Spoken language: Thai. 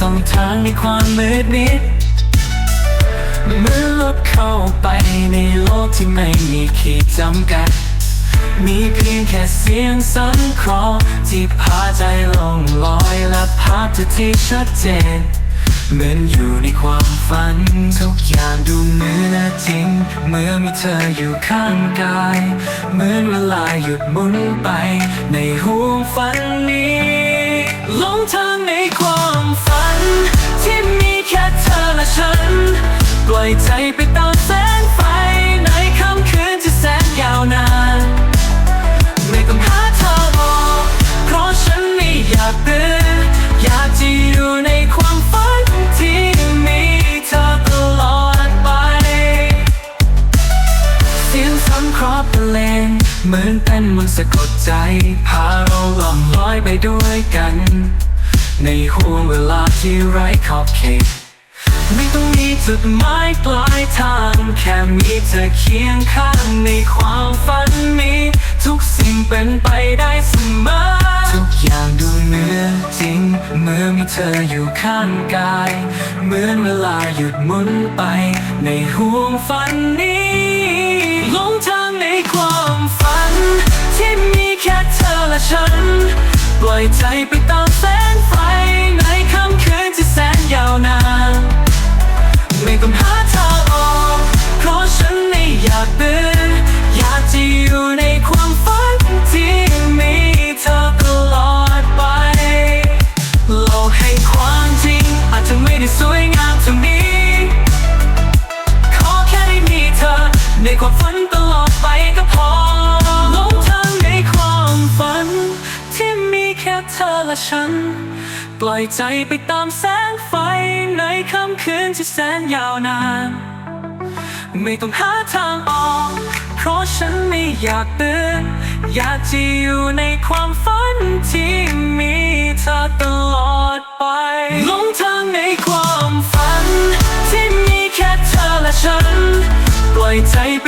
สองทางในความมืดมิดเมื่อลบเข้าไปในโลกที่ไม่มีขีดจำกัด มีเพียงแค่เสียงสังเคราะห์ที่พาใจลงลอยและภาพที่ชัดเจนเหมือนอยู่ในความฝัน ทุกอย่างดูเหมือนจริง เมื่อมีเธออยู่ข้างกาย เหมือนเวลาหยุดหมุนไป ในห่วงฝันนี้หลงทางในความ ฉัน ปล่อยใจไปตามแสงไฟ ในค่ำคืนที่แสนยาวนาน ไม่ต้องหาทางออก เพราะฉันไม่อยากเบื่ออยากจะอยู่ในความฝันที่มีเธอตลอดไป เสียงสังคราะห์เพลงเหมือนเป็นมนต์สะกดใจ พาเราล่องลอยไปด้วยกัน ในห่วงเวลาที่ไร้ขอบเขต ไม่ต้องมีจุดหมายปลายทาง แค่มีเธอเคียงข้างในความฝันนี้ ทุกสิ่งเป็นไปได้เสมอ ทุกอย่างดูเหมือนจริง เมื่อมีเธออยู่ข้างกาย เหมือนเวลาหยุดหมุนไป ในห่วงฝันนี้หลงทางในความฝัน ที่มีแค่เธอและฉัน ปล่อยใจไปตามแสงไฟในค่ ฉัน ปล่อยใจไปตามแสงไฟในค่ำคืนที่แสนยาวนาน ไม่ต้องหาทางออก เพราะฉันไม่อยากเบื่ออยากจะอยู่ในความฝันที่มีเธอตลอดไปหลงทางในความฝัน ที่มีแค่เธอและฉัน ปล่อยใจไป